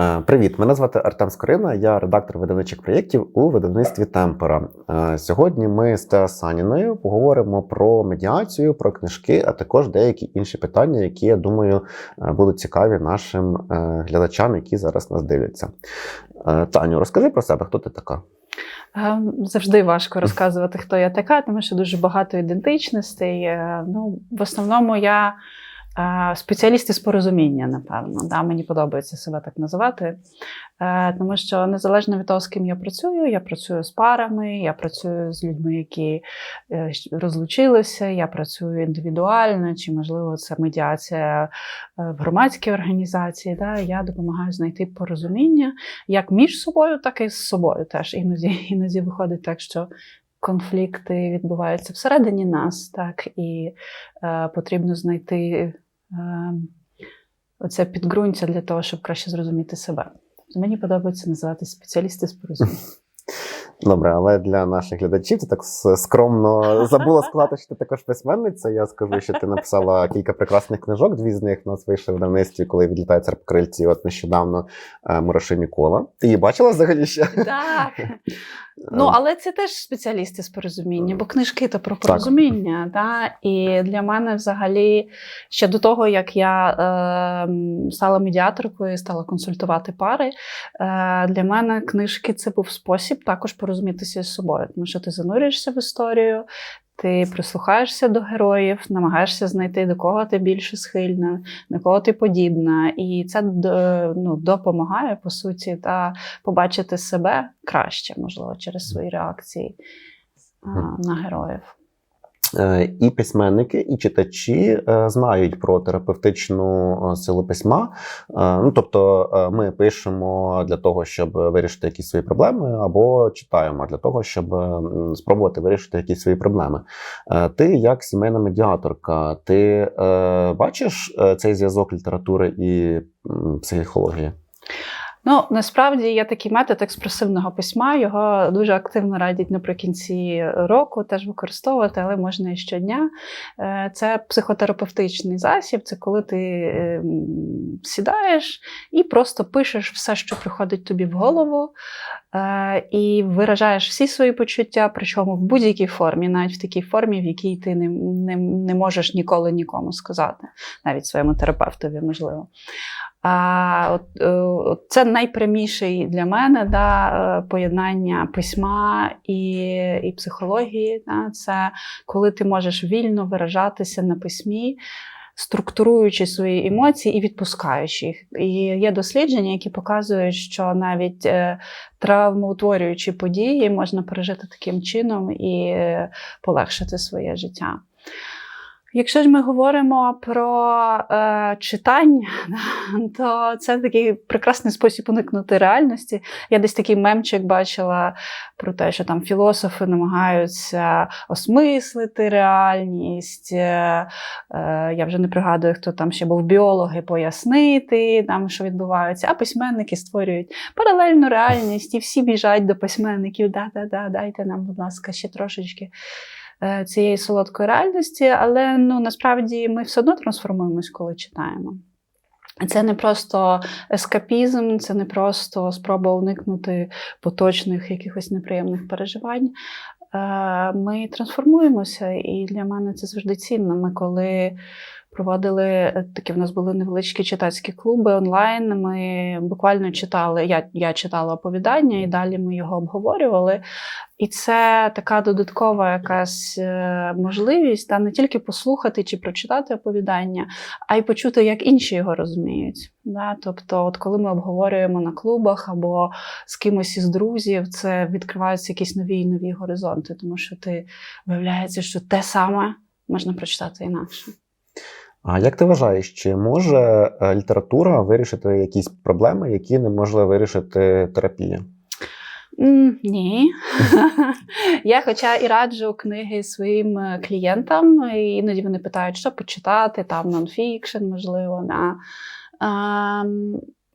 Е, Привіт, мене звати Артем Скорина, я редактор видавничих проєктів у видавництві Темпера. Е, Сьогодні ми з Теа Саніною поговоримо про медіацію, про книжки, а також деякі інші питання, які я думаю е, будуть цікаві нашим глядачам, які зараз нас дивляться. Таню, розкажи про себе, хто ти така? Завжди важко розказувати, хто я така, тому що дуже багато ідентичностей. Ну, в основному я е, спеціаліст із порозуміння, напевно. Да, мені подобається себе так називати. Е, Тому що незалежно від того, з ким я працюю, я працюю з парами, я працюю з людьми, які е, розлучилися, я працюю індивідуально, чи, можливо, це медіація е, в громадській організації. Да, я допомагаю знайти порозуміння як між собою, так і з собою теж. Іноді, іноді виходить так, що конфлікти відбуваються всередині нас, так, і е, потрібно знайти оце підґрунтя для того, щоб краще зрозуміти себе. Мені подобається називати спеціалісти з порозуміння. Добре, але для наших глядачів ти так скромно забула сказати, що ти також письменниця. Я скажу, що ти написала кілька прекрасних книжок. Дві з них в нас вийшли в видавництві, коли відлітає цар по крильці. От нещодавно е, Мураши Мікола. Ти її бачила взагалі ще? Так. Ну, Е, але це теж спеціалісти з порозуміння, бо книжки то про порозуміння. Да? І для мене взагалі ще до того, як я е, стала медіаторкою, стала консультувати пари, е, для мене книжки це був спосіб також порозумітися з собою, тому що ти занурюєшся в історію. Ти прислухаєшся до героїв, намагаєшся знайти, до кого ти більше схильна, на кого ти подібна. І це ну, допомагає, по суті, та побачити себе краще, можливо, через свої реакції а, на героїв. Е, І письменники, і читачі е, знають про терапевтичну е, силу письма. Ну, тобто, ми пишемо для того, щоб вирішити якісь свої проблеми, або читаємо для того, щоб спробувати вирішити якісь свої проблеми. Ти, як сімейна медіаторка, ти бачиш цей зв'язок літератури і психології? Ну, насправді є такий метод експресивного письма. Його дуже активно радять наприкінці року теж використовувати, але можна і щодня. Е, Це психотерапевтичний засіб. Це коли ти е, сідаєш і просто пишеш все, що приходить тобі в голову, е, і виражаєш всі свої почуття, причому в будь-якій формі, навіть в такій формі, в якій ти не, не, не можеш ніколи нікому сказати, навіть своєму терапевтові, можливо. А, от, е, от це найпряміший для мене да, е, поєднання письма і, і психології. Да, це коли ти можеш вільно виражатися на письмі, структуруючи свої емоції і відпускаючи їх. І є дослідження, які показують, що навіть е, травмоутворюючі події можна пережити таким чином і полегшити своє життя. Якщо ж ми говоримо про е, читання, то це такий прекрасний спосіб уникнути реальності. Я десь такий мемчик бачила про те, що там філософи намагаються осмислити реальність. Е, е, я вже не пригадую, хто там ще був біологи, пояснити, там, що відбувається, а письменники створюють паралельну реальність, і всі біжать до письменників. Да-да-да, дайте нам, будь ласка, ще трошечки цієї солодкої реальності, але ну, насправді ми все одно трансформуємось, коли читаємо. Це не просто ескапізм, це не просто спроба уникнути поточних якихось неприємних переживань. Е, Ми трансформуємося, і для мене це завжди цінно. Ми коли проводили е, такі, в нас були невеличкі читацькі клуби онлайн. Ми буквально читали, я, я читала оповідання, і далі ми його обговорювали. І це така додаткова якась е, можливість та не тільки послухати чи прочитати оповідання, а й почути, як інші його розуміють. Да? Тобто, от коли ми обговорюємо на клубах або з кимось із друзів, це відкриваються якісь нові і нові горизонти, тому що ти виявляється, що те саме можна прочитати інакше. А як ти вважаєш, чи може е, література вирішити якісь проблеми, які не може вирішити терапія? Ні. Я, хоча і раджу книги своїм е, клієнтам, і іноді вони питають, що почитати, там нонфікшн, можливо. Да.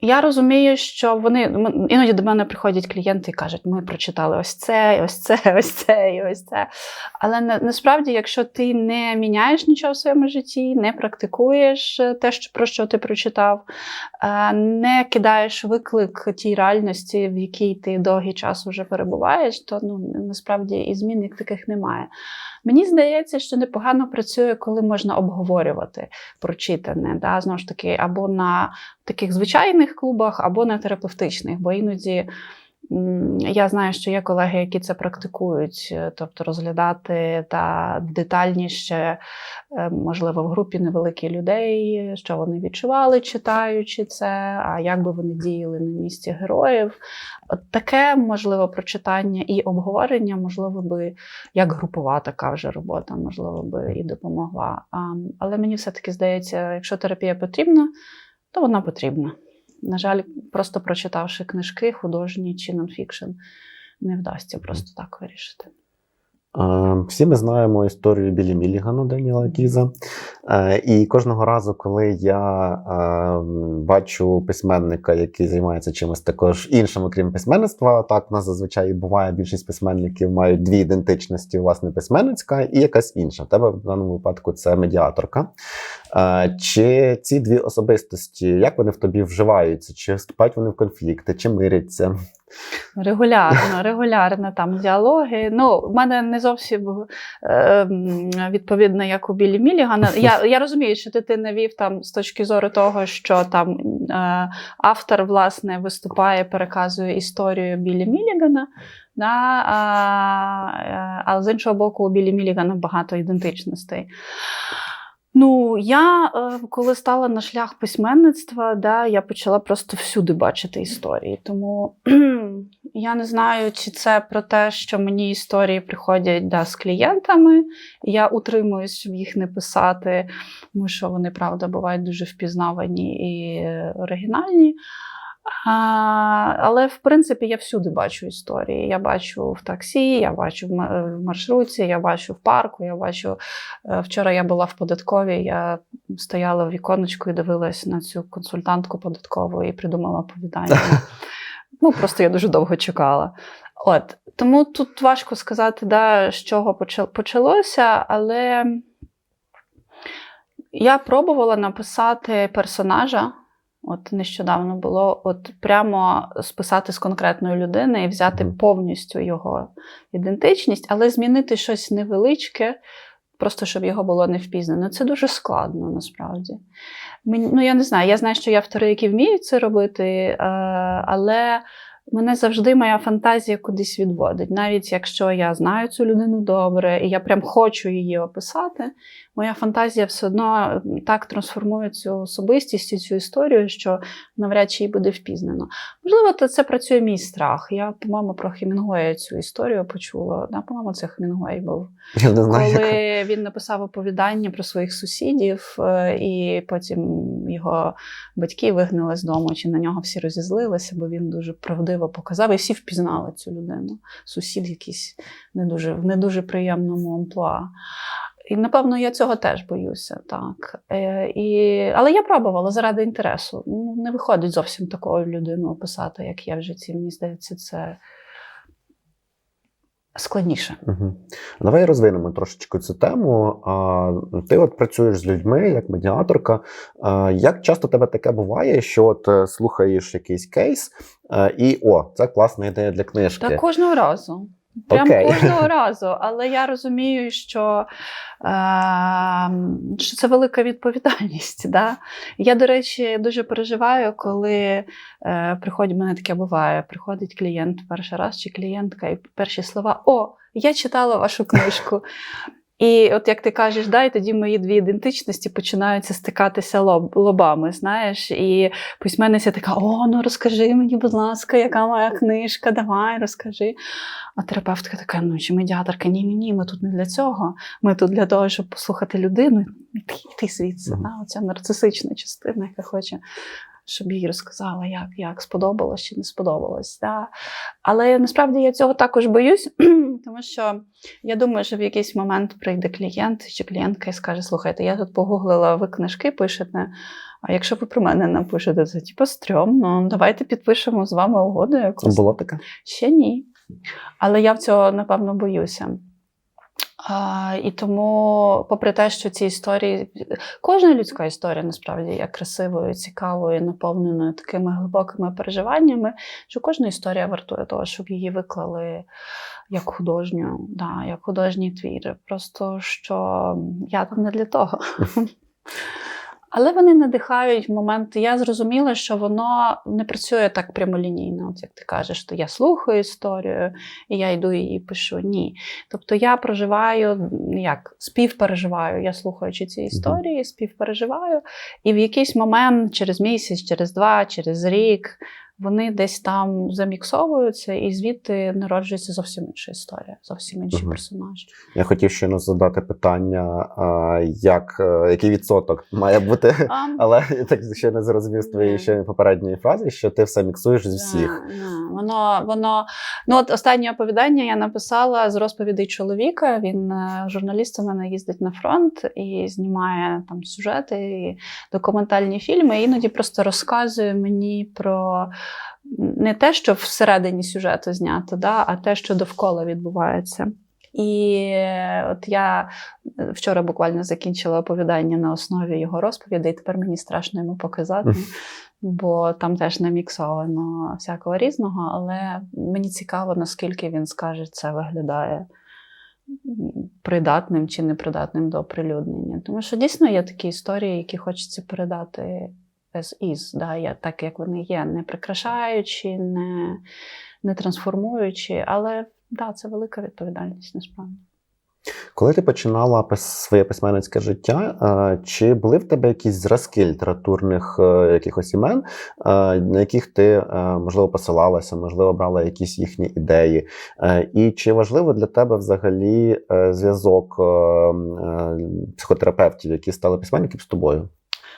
Я розумію, що вони іноді до мене приходять клієнти і кажуть, ми прочитали ось це, ось це, ось це, і ось це. Але на, насправді, якщо ти не міняєш нічого в своєму житті, не практикуєш е, те, що, про що ти прочитав, е, не кидаєш виклик тій реальності, в якій ти довгий час вже перебуваєш, то ну, насправді і змін як таких немає. Мені здається, що непогано працює, коли можна обговорювати прочитане. Да? Знову ж таки, або на таких звичайних клубах, або на терапевтичних, бо іноді. Я знаю, що є колеги, які це практикують, е, тобто розглядати та детальніше, е, можливо, в групі невеликих людей, що вони відчували, читаючи це, а як би вони діяли на місці героїв. От таке можливо прочитання і обговорення, можливо, би як групова така вже робота, можливо, би і допомогла. Але мені все-таки здається, якщо терапія потрібна, то вона потрібна. На жаль, просто прочитавши книжки, художні чи нонфікшн, не вдасться просто так вирішити. Всі ми знаємо історію Білі Мілігана Даніела Кіза. Е, І кожного разу, коли я е, бачу письменника, який займається чимось також іншим, окрім письменництва, так в нас зазвичай буває більшість письменників мають дві ідентичності: власне, письменницька і якась інша. В тебе в даному випадку це медіаторка. Чи ці дві особистості, як вони в тобі вживаються? Чи вступають вони в конфлікти, чи миряться? Регулярно, регулярно там діалоги. Ну, в мене не зовсім е, відповідно, як у Білі Мілігана. Я, я розумію, що ти, ти навів там з точки зору того, що там е, автор власне виступає, переказує історію Білі Мілігана. Да, а, е, але з іншого боку, у Білі Мілігана багато ідентичностей. Ну, я е, коли стала на шлях письменництва, да, я почала просто всюди бачити історії. Тому я не знаю, чи це про те, що мені історії приходять да, з клієнтами. Я утримуюсь, щоб їх не писати, тому що вони, правда, бувають дуже впізнавані і е, оригінальні. А, але в принципі я всюди бачу історії. Я бачу в таксі, я бачу в ма- маршрутці, я бачу в парку, я бачу. е, Вчора я була в податковій, я стояла в віконечку і дивилась на цю консультантку податкову і придумала оповідання. Ну, просто я дуже довго чекала. От тому тут важко сказати, да, з чого почалося, але я пробувала написати персонажа. От нещодавно було от прямо списати з конкретної людини і взяти повністю його ідентичність, але змінити щось невеличке, просто щоб його було не впізнано. Це дуже складно насправді. Мені, ну, я не знаю, я знаю, що є автори, які вміють це робити, е, але мене завжди моя фантазія кудись відводить. Навіть якщо я знаю цю людину добре, і я прям хочу її описати, моя фантазія все одно так трансформує цю особистість і цю історію, що навряд чи її буде впізнано. Можливо, то це працює мій страх. Я, по-моєму, про Хемінгуея цю історію почула. Да, по-моєму, це Хемінгуей був Я не знаю. як- коли він написав оповідання про своїх сусідів, е, і потім його батьки вигнали з дому, чи на нього всі розізлилися, бо він дуже правдиво показав, і всі впізнали цю людину. Сусід якийсь не дуже, в не дуже приємному амплуа. І, напевно, я цього теж боюся, так. Е, і... Але я пробувала заради інтересу. Ну, Не виходить зовсім такою людину описати, як я в житті. Мені здається, це складніше. Угу. Давай розвинемо трошечки цю тему. А, ти от працюєш з людьми як медіаторка. А, як часто тебе таке буває, що от е, слухаєш якийсь кейс, е, і о, це класна ідея для книжки. Та кожного разу. Прям okay. кожного разу. Але я розумію, що, е, що це велика відповідальність. Да? Я, до речі, дуже переживаю, коли е, приходить, мене таке буває, приходить клієнт перший раз чи клієнтка, і перші слова: О, я читала вашу книжку. І от як ти кажеш, да, і тоді мої дві ідентичності починаються стикатися лоб, лобами, знаєш, і письменниця така: о, ну розкажи мені, будь ласка, яка моя книжка, давай розкажи. А терапевтка така, ну чи медіаторка, ні, ні, ні, ми тут не для цього. Ми тут для того, щоб послухати людину йти звідси. Мгм. Да, оця нарцисична частина, яка хоче, щоб їй розказала, як, як сподобалось чи не сподобалось. Да. Але насправді я цього також боюсь, тому що я думаю, що в якийсь момент прийде клієнт чи клієнтка і скаже: слухайте, я тут погуглила, ви книжки пишете. А якщо ви про мене напишете, це типу стрьомно, давайте підпишемо з вами угоду якусь. Було таке? Ще ні. Але я в цього, напевно, боюся. А, і тому, попри те, що ці історії, кожна людська історія насправді є красивою, цікавою, наповненою такими глибокими переживаннями, що кожна історія вартує того, щоб її виклали як художню, да, як художній твір. Просто що я там не для того. Але вони надихають в момент. Я зрозуміла, що воно не працює так прямолінійно, от як ти кажеш, що я слухаю історію і я йду її пишу. Ні. Тобто я проживаю, як співпереживаю, я слухаючи ці історії, співпереживаю, і в якийсь момент, через місяць, через два, через рік, вони десь там заміксовуються, і звідти народжується зовсім інша історія, зовсім інші Мгм. персонажі. Я хотів щойно задати питання, а, як, е, який відсоток має бути, А, але я так ще не зрозумів з твоєї ще попередньої фрази, що ти все міксуєш з всіх. Да. Воно, воно, ну от останнє оповідання я написала з розповідей чоловіка. Він е, журналіст у мене їздить на фронт і знімає там сюжети, і документальні фільми. І іноді просто розказує мені про не те, що всередині сюжету знято, да, а те, що довкола відбувається. І е, от я е, вчора буквально закінчила оповідання на основі його розповідей. Тепер мені страшно йому показати, бо там теж наміксовано всякого різного. Але мені цікаво, наскільки він скаже, це виглядає придатним чи непридатним до оприлюднення. Тому що дійсно є такі історії, які хочеться передати as is, да, так як вони є, не прикрашаючи, не, не трансформуючи, але да, це велика відповідальність насправді. Коли ти починала своє письменницьке життя, е, чи були в тебе якісь зразки літературних е, якихось імен, е, на яких ти можливо посилалася, можливо, брала якісь їхні ідеї? І чи важливо для тебе взагалі зв'язок психотерапевтів, які стали письменниками з тобою?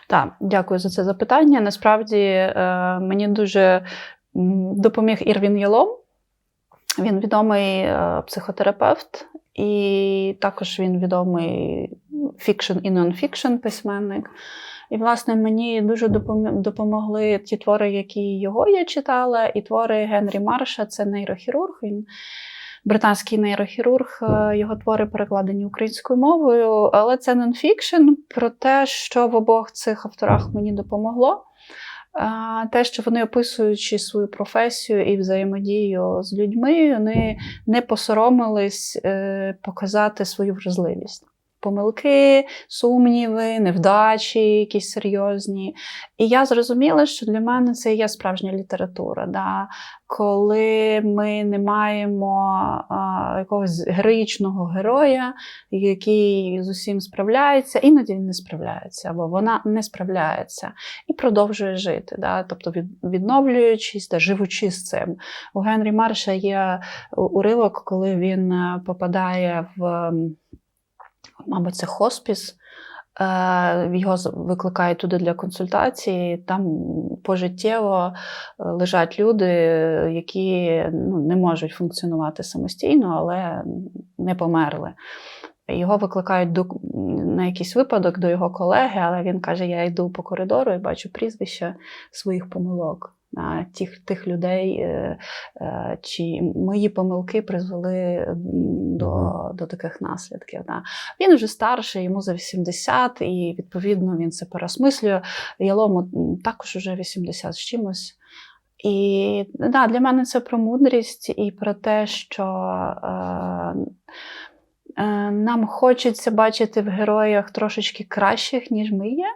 Так, дякую за це запитання. Насправді е, мені дуже допоміг Ірвін Єлом. Він відомий е, психотерапевт, і також він відомий фікшн і нон-фікшн письменник. І, власне, мені дуже допомогли ті твори, які його я читала, і твори Генрі Марша це нейрохірург. Він британський нейрохірург, е, його твори перекладені українською мовою, але це нонфікшн про те, що в обох цих авторах мені допомогло. Те, що вони описуючи свою професію і взаємодію з людьми, вони не посоромились е, показати свою вразливість. Помилки, сумніви, невдачі, якісь серйозні. І я зрозуміла, що для мене це є справжня література. Да? Коли ми не маємо а, якогось героїчного героя, який з усім справляється, іноді він не справляється, або вона не справляється і продовжує жити. Да? Тобто від, відновлюючись та живучи з цим. У Генрі Марша є уривок, коли він е, попадає в, мабуть, це хоспіс. Е, Його викликають туди для консультації. Там пожиттєво е, лежать люди, які ну, не можуть функціонувати самостійно, але не померли. Його викликають до, на якийсь випадок до його колеги, але він каже: Я йду по коридору і бачу прізвища своїх помилок. Тих, тих людей, е, е, чи мої помилки призвели до, до таких наслідків. Да. Він вже старший, йому за 80, і відповідно він це переосмислює. Ялому також уже 80 з чимось. І да, для мене це про мудрість і про те, що е, е, нам хочеться бачити в героях трошечки кращих, ніж ми є,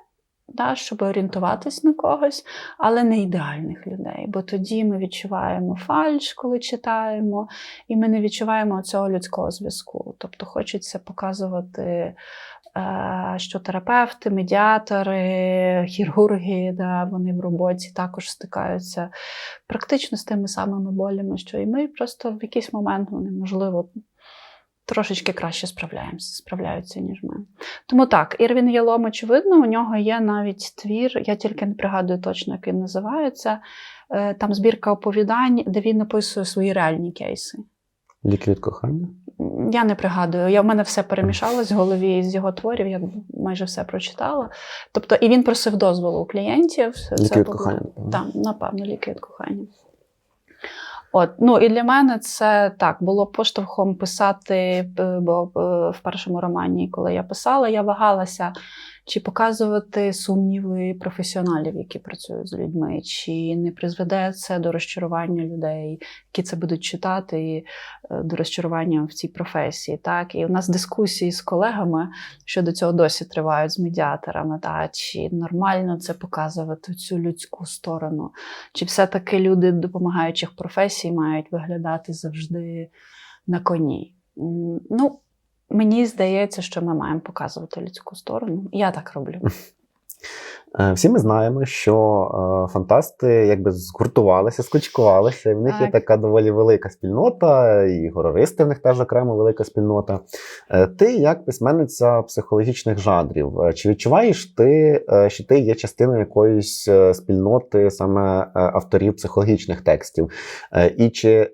да, щоб орієнтуватись на когось, але не ідеальних людей. Бо тоді ми відчуваємо фальш, коли читаємо, і ми не відчуваємо цього людського зв'язку. Тобто хочеться показувати. е, Що терапевти, медіатори, хірурги, да, вони в роботі також стикаються практично з тими самими болями, що і ми. Просто в якийсь момент вони, можливо, трошечки краще справляємося, справляються, ніж ми. Тому так, Ірвін Єлом, очевидно, у нього є навіть твір, я тільки не пригадую точно, як він називається. Е, Там збірка оповідань, де він описує свої реальні кейси. Ліки від кохання? Я не пригадую. Я в мене все перемішалось в голові з його творів. Я майже все прочитала. Тобто, і він просив дозволу у клієнтів. Ліки від кохання. Так, напевно, ліки від кохання. От, ну і для мене це так було поштовхом писати, е, бо е, в першому романі, коли я писала, я вагалася, чи показувати сумніви професіоналів, які працюють з людьми, чи не призведе це до розчарування людей, які це будуть читати, і е, до розчарування в цій професії. Так? І у нас дискусії з колегами щодо цього досі тривають з медіаторами. Та? Чи нормально це показувати цю людську сторону? Чи все-таки люди допомагаючих професій мають виглядати завжди на коні? Ну, мені здається, що ми маємо показувати людську сторону. Я так роблю. Е, Всі ми знаємо, що е, фантасти якби згуртувалися, скучкувалися, і в них є така доволі велика спільнота, і горористи в них теж окремо велика спільнота. Е, Ти, як письменниця психологічних жанрів, чи відчуваєш ти, що ти є частиною якоїсь спільноти саме авторів психологічних текстів? І чи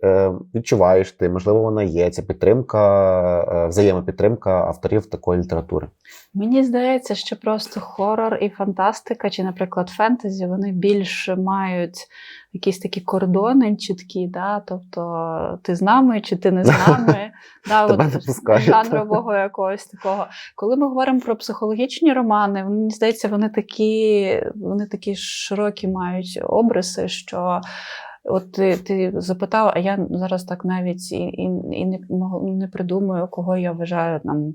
відчуваєш ти, можливо, вона є ця підтримка, взаємопідтримка авторів такої літератури? Мені здається, що просто хорор і фантастика, чи, наприклад, фентезі, вони більш мають якісь такі кордони чіткі, да? тобто ти з нами чи ти не з нами. да, от жанрового якогось такого. Коли ми говоримо про психологічні романи, мені здається, вони такі, вони такі широкі мають обриси, що. От ти, ти запитав, а я зараз так навіть і, і, і не, не придумаю, кого я вважаю там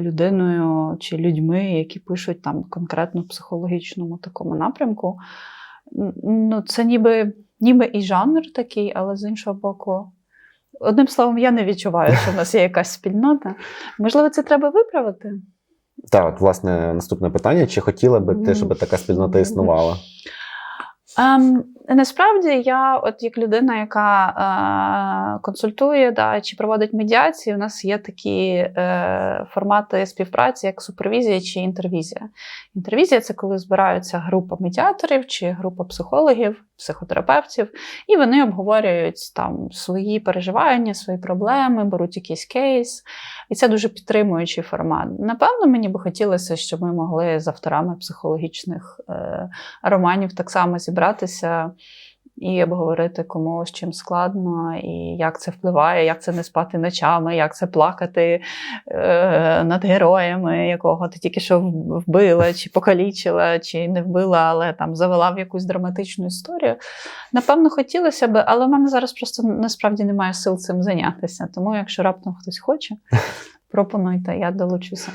людиною чи людьми, які пишуть там конкретно в психологічному такому напрямку. Ну, це ніби, ніби і жанр такий, але з іншого боку, одним словом, я не відчуваю, що в нас є якась спільнота. Можливо, це треба виправити. Так, от, власне, наступне питання: чи хотіла би ти, щоб така спільнота існувала? Ем, насправді, я, от як людина, яка е, консультує да, чи проводить медіації, у нас є такі е, формати співпраці, як супервізія чи інтервізія. Інтервізія це коли збираються група медіаторів чи група психологів, психотерапевтів, і вони обговорюють там свої переживання, свої проблеми, беруть якийсь кейс. І це дуже підтримуючий формат. Напевно, мені би хотілося, щоб ми могли з авторами психологічних е, романів так само зібратися і обговорити, кому з чим складно, і як це впливає, як це не спати ночами, як це плакати е, над героями, якого ти тільки що вбила, чи покалічила, чи не вбила, але там завела в якусь драматичну історію. Напевно, хотілося б, але в мене зараз просто насправді немає сил цим зайнятися. Тому, якщо раптом хтось хоче, пропонуйте, я долучуся.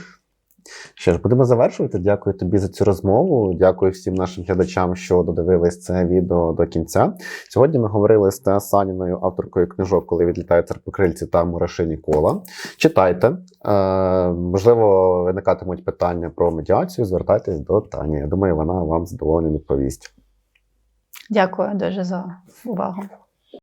Що ж, будемо завершувати. Дякую тобі за цю розмову. Дякую всім нашим глядачам, що додивились це відео до кінця. Сьогодні ми говорили з Теа Саніною, авторкою книжок, коли відлітають церпокрильці та мурашині кола. Читайте. Е, можливо, виникатимуть питання про медіацію. Звертайтесь до Тані. Я думаю, вона вам з задоволенням відповість. Дякую дуже за увагу.